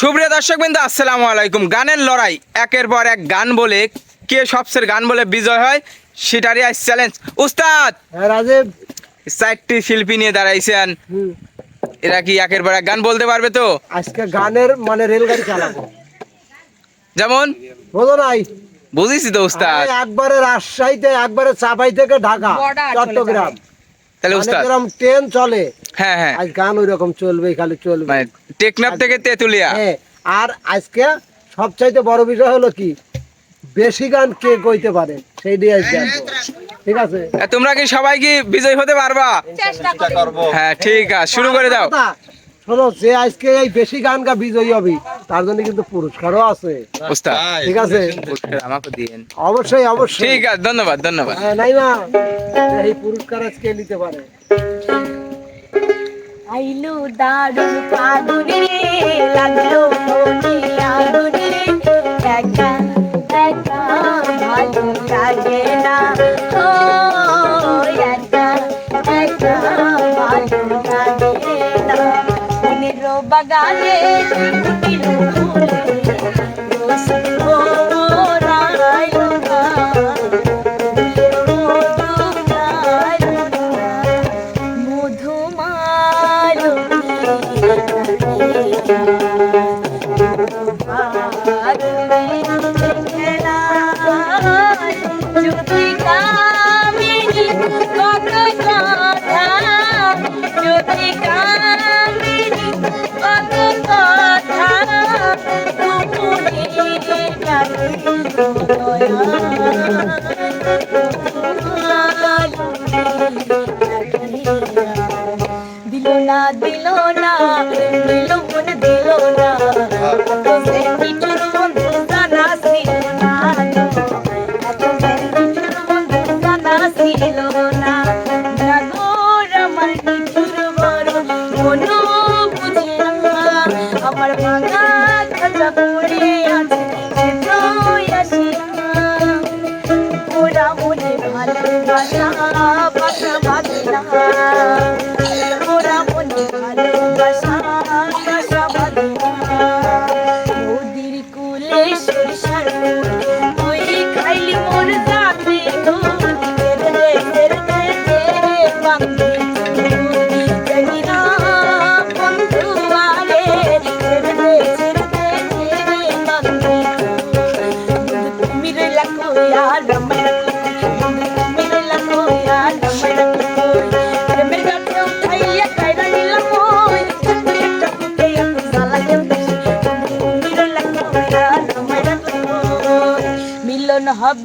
সুপ্রিয় দর্শক বিন্দু আসসালামু আলাইকুম। গানের লড়াই একের পর এক গান বলে কে সবচেয়ে গান বলে বিজয় হয় সেটারই আজ চ্যালেঞ্জ উস্তাদ! হ্যাঁ রাজীব। চারটি শিল্পী নিয়ে দাঁড়াইছেন। এরা কি একের পর এক গান বলতে পারবে তো? আজকে গানের মানে রেলগাড়ি চালাবো। যেমন? বোঝো নাই? বুঝেছি তো উস্তাদ। একবারে রাজশাহীতে একবারে চাপাই থেকে ঢাকা চট্টগ্রাম। তাহলে মানে উস্তাদ। এরকম ট্রেন চলে হ্যাঁ হ্যাঁ। আজ গান ওই রকম চলবে খালি চলবে। মানে টেকনাফ থেকে তেতুলিয়া। হ্যাঁ আর আজকে সবচাইতে বড় বিষয় হলো কি বেশি গান কে কইতে পারে সেই দিয়ে আজকে ঠিক আছে? তোমরা কি সবাই কি বিজয় হতে পারবা? চেষ্টা করব। হ্যাঁ ঠিক আছে শুরু করে দাও। শোনো যে আজকে এই বেশি গান গা বিজয়ী হবে তার জন্য কিন্তু পুরস্কারও আছে। ঠিক আছে? আমাকে দিয়েন। অবশ্যই অবশ্যই। ঠিক আছে ধন্যবাদ ধন্যবাদ। হ্যাঁ, এই পুরস্কার আজকে নিতে পারে। আইলু দারুণ ফাগুনে লাগল মনে একা একা ভালো লাগে না। মনের আমার ভাঙা খাঁচা পড়ে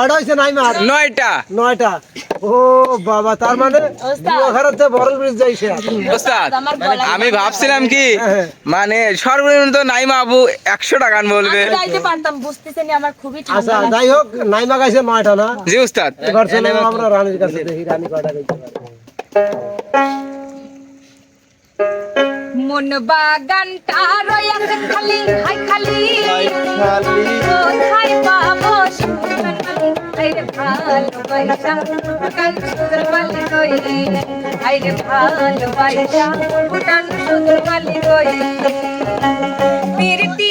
কয়টা হয়েছে নাই নয়টা। নয়টা। ও বাবা তার মানে ব্রিজ যাইছে। আমি ভাবছিলাম কি হ্যাঁ। মানে সর্বনিম্ন তো নাইমা আবু একশো টাকা বলবে। আমি গাইতে পারতাম বুঝতেছেন আমার খুবই আচ্ছা ঠান্ডা। যাই হোক নাইমা গাইছে নয়টা না? জি উস্তাদ এবার চলো আমরা রানীর কাছে দেখি রানী কয়টা মন বাগানটা রয়াছে খালি হাই খালি। কোথায় পাবো আইরে ভালোবাসা উঠান সুন্দর বালি গই আইরে ভালোবাসা সুন্দর বালি পিরতি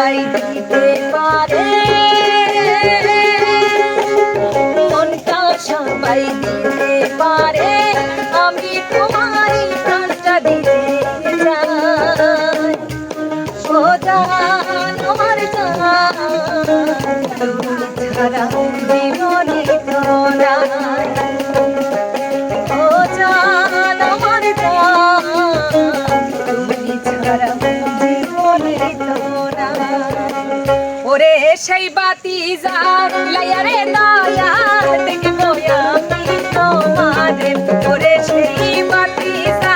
সবাই দিতে পারে। মনটা সবাই দিতে পারে। আমি তোমার প্রাণটা দিতে চাই। ও জান আমার জান ছাড়া সেই বাতি একটা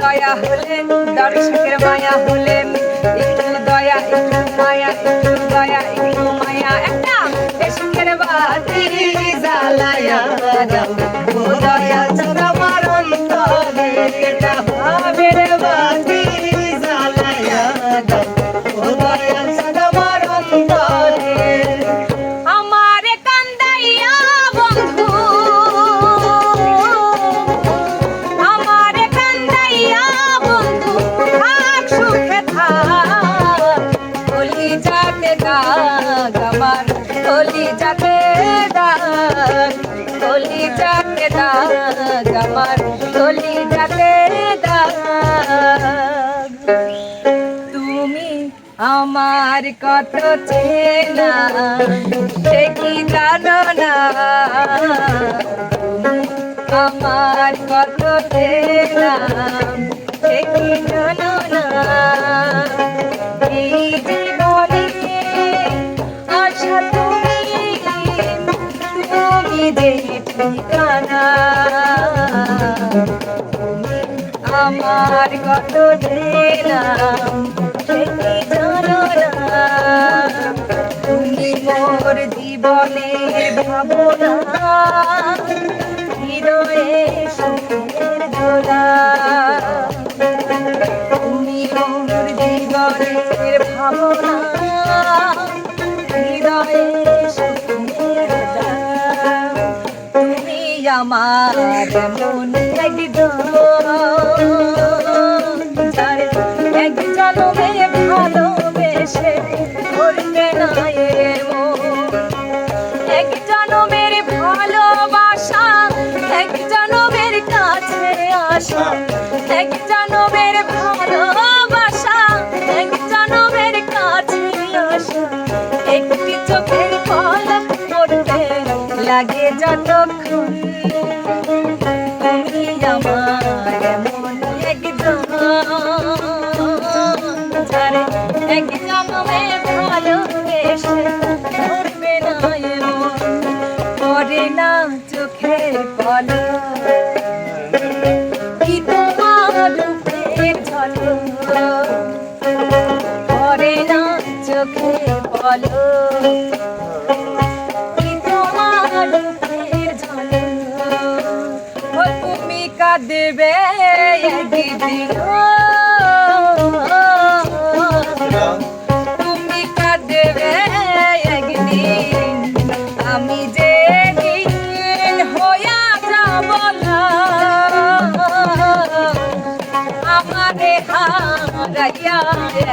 দয়া হলেন দর্শকের মায়া হলেন একটু দয়া, একটু মায়া, একটু দয়া, একটু মায়া। একটা ইশকের বাতি জ্বালায়া দাও যাতে দাগ আমার কলি যাতে দাগ কলি যাতে দাগ আমার কলি যাতে দাগ তুমি আমার কত চেনা, সে কি জানো না? আমার কত চেনা, সে কি জানো না? তুমি যে ঠিকানা আমার কত দিলাম কি জানো তুমি মোর জীবনের ভাবনা হৃদয়ে তুমি মোর জীবনের ভাবনা। আমার এক জনমে ভালোবেসে করবে না এক জনমের ভালোবাসা এক জনমের কাছে আসা এক জনমের ভালোবাসা এক জনমের কাছে আসা একটি চোখের পলক পড়তে লাগে যতক্ষণ এক জন্মে ভালোবেসে ধরবে না এমন না চোখের পলক কি তোমার রূপের ঝলক। করে না চোখের পলক কি তোমার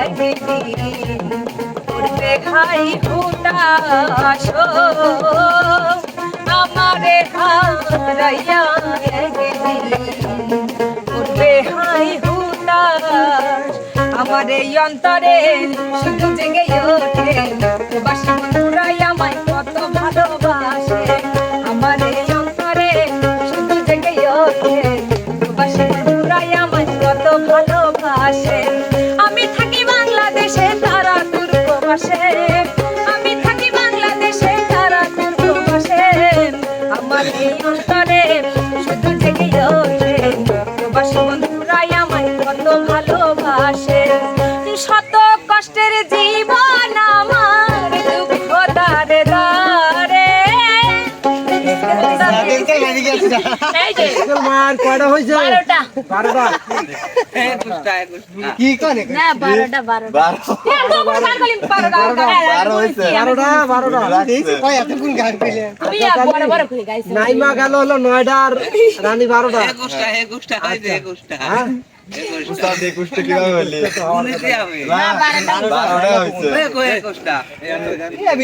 একদিন করবে খাই হুতাশ আমারে হারাইয়া করবে হাই হুতাশ আমার এই অন্তরে শুধু জেগে ওঠে। বাসি মার কয়টা হয়েছে বারোটা। কি করে বারোটা। নাইমা গেল হলো নয়টা আর রানী বারোটা। হ্যাঁ কীভাবে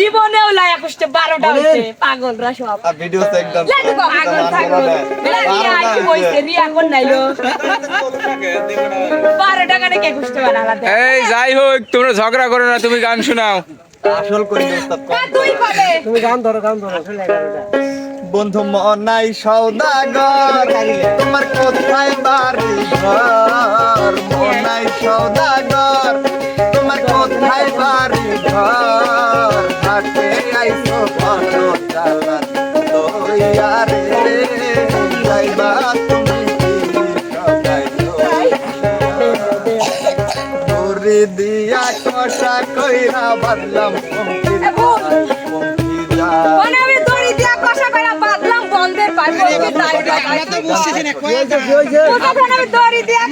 জীবনেও বারোটা হইছে পাগলরা সব। ভিডিও তো একদম লেটু কো পাগল পাগল। রিয়া কি কইছে রিয়া কোন নাইলো? বারোটা গানে কে কুষ্টে বানালাতে এই যাই হোক তোমরা ঝগড়া করো না তুমি গান শোনাও। আসল করি কবে তুমি গান ধরো গান ধরো। বন্ধু মনাই সৌদাগর তোমার কোথায় বাড়ি ঘর মনাই সৌদাগর তোমার কোথায় বাড়ি ঘর হাটে আইসো কত চালান লইয়া রে যাইবা তুমি দিয়া কষা কইরা বাদলাম ভুল। পঙ্কি যা দড়ি দিয়া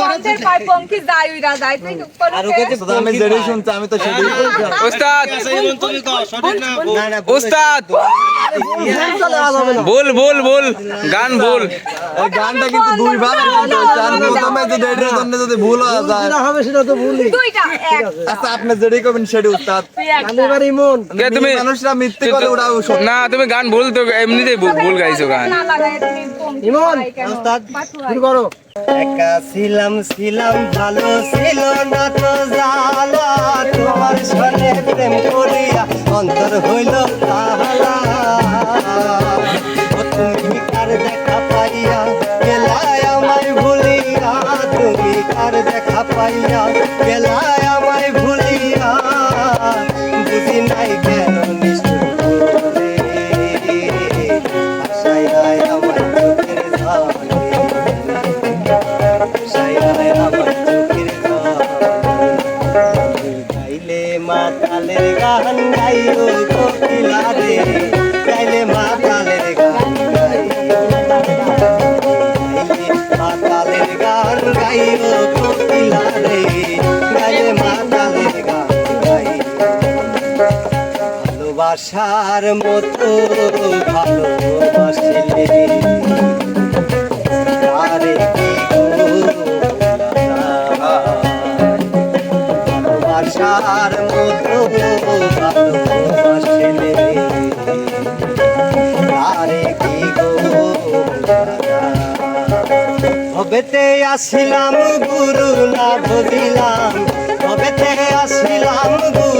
বন্ধের পাই পঙ্কি যাই উইরা যাই তুই তো আমি শুনছি আমি সেটাই। বল বল বল গান বল গানটা কিন্তু দুই আর প্রথমে যদি এটার জন্য যদি ভুল হয়ে যায় হবে সেটা তো ভুলই দুইটা আচ্ছা আপনি যেটাই করবেন সেটাই উস্তাদ ইমন তুমি মানুষরা মিথ্যে করে না তুমি গান ভুল তো এমনিতেই ভুল ভুল গাইছো গান একা ছিলাম ছিলাম ভালো ছিল না তো জালা তোমার সনে প্রেম করিয়া অন্তর হইল তাহলা ও তুমি কার দেখা পাইয়া গেলায় আমায় ভুলিয়া। তুমি কার দেখা পাইয়া গেলায় ভালোবাসার মতো ভালোবাসলে। হবেতে আসিলাম গুরু না বুঝিলাম হবেতে আসিলাম গুরু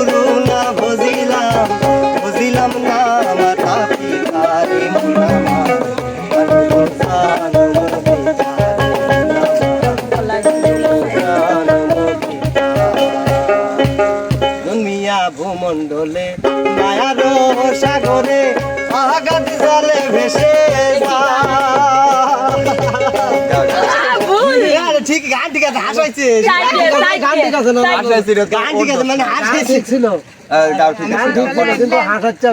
ভেসে ভুল। যায় ঠিক গান ঠিক আছে হাসাইছে। চাইছে, চাইছে, গান ঠিক আছে। না? চাইছে। আচ্ছা, ছিল তো গান ঠিক আছে মানে ঠিক ছিল আহ, গাও ঠিক গান আছে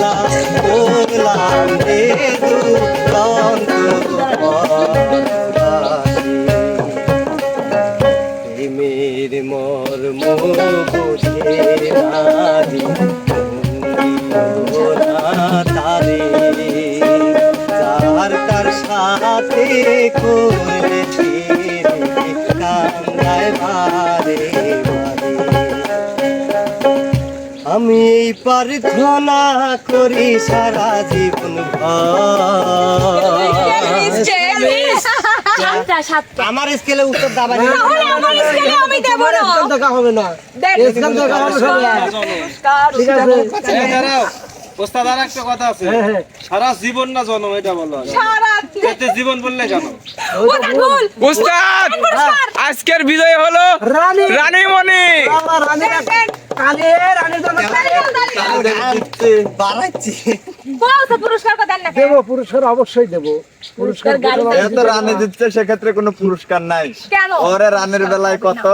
কালা করলাম রে দুরন্ত প্রেমের মর্ম বোঝে নারী তারে যার তার সাথে করলে কান্দায় বারে আমি এই প্রার্থনা করি সারা জীবন আমার স্কেলে উত্তর দাবা তাহলে আমার স্কেলে আমি দেব তোমার না। স্কেল দেখা হবে না। ওস্তাদ আর একটা কথা আছে। হ্যাঁ হ্যাঁ। সারা জীবন না জন্ম এটা বলো এতে জীবন বললে কেন? পুরস্কার। আজকের বিজয় হলো রানী। রানীমণি। আমার রানী রানীর জন্য বাড়াচ্ছি। পুরস্কার না কেন? পুরস্কার অবশ্যই দেবো। পুরস্কার এত রানে দিচ্ছে সেক্ষেত্রে কোনো পুরস্কার নাই। কেন? ওরে রানের বেলায় কত?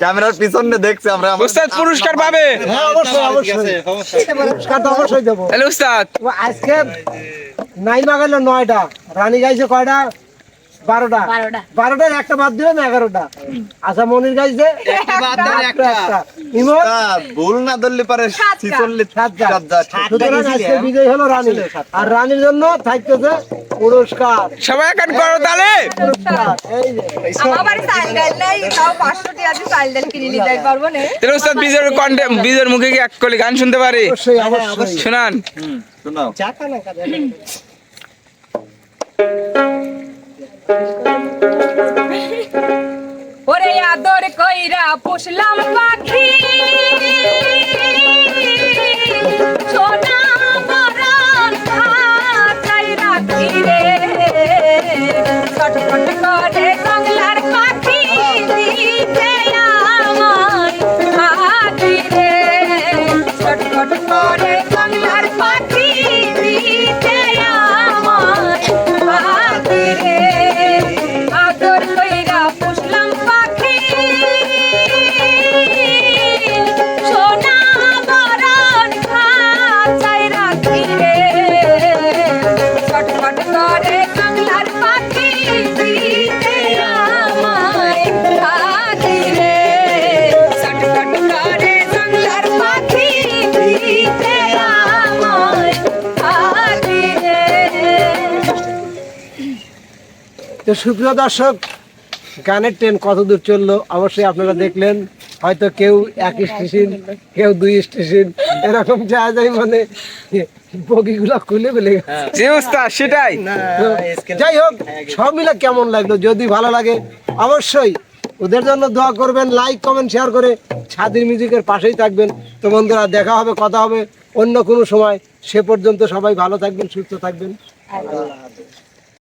ক্যামেরার পিছনে দেখছি আমরা। উস্তাদ পুরস্কার পাবে? হ্যাঁ অবশ্যই অবশ্যই। পুরস্কার তো অবশ্যই দেবো। তাহলে উস্তাদ। আজকে নাইমা গেল নয়টা। রানী গাইছে কয়টা? বারোটা। বারোটা। বারোটার একটা বাদ দিলাম এগারোটা। আচ্ছা মনির গাইছে একটা একটা। ভুল না ধরলে পারে বিজয় হলো রানী। আর রানীর জন্য থাকতেছে পুরস্কার। সবাই এখন করো তাহলে। পুরস্কার। এই যে। আমার বাড়ি চাল ডাল নেই তাও পাঁচশো টাকা দিয়ে চাল ডাল কিনে নিতে পারব না। তাহলে উস্তাদ বিজয়ের মুখে কি এক কলি গান শুনতে পারি? শোনান। শোনাও। ওরে আদর কইরা পুষলাম পাখি। সোনা মরণ খাঁচাই রাখি রে। ছটফট করে বাংলার পাখি দিতে আমায় হাতি রে। ছটফট করে তো সুপ্রিয় দর্শক গানের ট্রেন কত দূর চলল অবশ্যই আপনারা দেখলেন। হয়তো কেউ এক স্টেশন কেউ দুই স্টেশন এরকম যা যায় মানে বগিগুলো খুলে ফেলে গেছে। যে উস্তাদ সেটাই। যাই হোক সব মিলে কেমন লাগল? যদি ভালো লাগে অবশ্যই ওদের জন্য দোয়া করবেন লাইক কমেন্ট শেয়ার করে ছাদির মিউজিকের পাশেই থাকবেন। তো বন্ধুরা দেখা হবে কথা হবে অন্য কোনো সময়। সে পর্যন্ত সবাই ভালো থাকবেন সুস্থ থাকবেন।